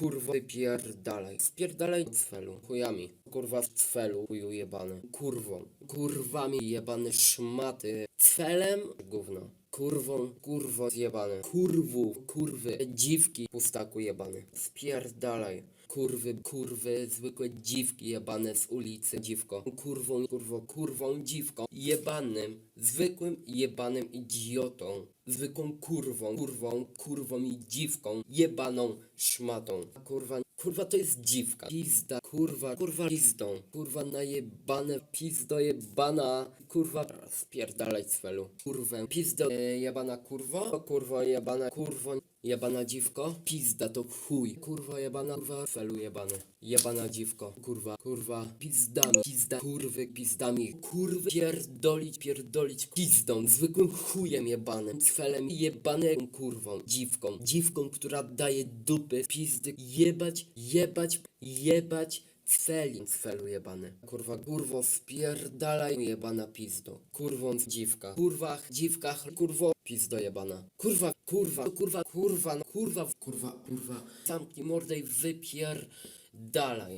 Kurwa, wypierdalaj. Spierdalaj z felu. Chujami. Kurwa, z felu. Chuju jebany. Kurwą. Kurwami jebane szmaty. Cfelem? Gówno. Kurwą, kurwo zjebane. Kurwu, kurwy, dziwki, pustaku jebany. Spierdalaj. Kurwy, kurwy, zwykłe dziwki jebane z ulicy, dziwko. Kurwą, kurwo, kurwą, dziwką. Jebanym, zwykłym jebanym idiotą. Zwykłą kurwą, kurwą, kurwą i dziwką. Jebaną szmatą. Kurwa, kurwa to jest dziwka. Pizda, kurwa, kurwa pizdą. Kurwa najebane, pizdo jebana. Kurwa, spierdalaj z felu. Kurwę, pizdo e, jebana kurwo. Kurwo jebana, kurwo jebana dziwko. Pizda to chuj. Kurwa jebana, kurwa jebany. Jebana dziwko. Kurwa, kurwa, pizdami. Pizda, kurwy, pizdami. Kurwy, pierdolić, pierdolić pizdą. Zwykłym chujem jebanym. Z felem jebanym kurwą. Dziwką. Dziwką, która daje dupy, pizdy. Jebać, jebać, jebać. Cfeli, cfelu jebany. Kurwa, kurwo, spierdalaj jebana pizdo. Kurwą dziwka. Kurwach, dziwkach, kurwo, pizdo jebana. Kurwa, kurwa, kurwa, kurwa, kurwa, kurwa, kurwa. Zamknij mordę i wypier... Dalej.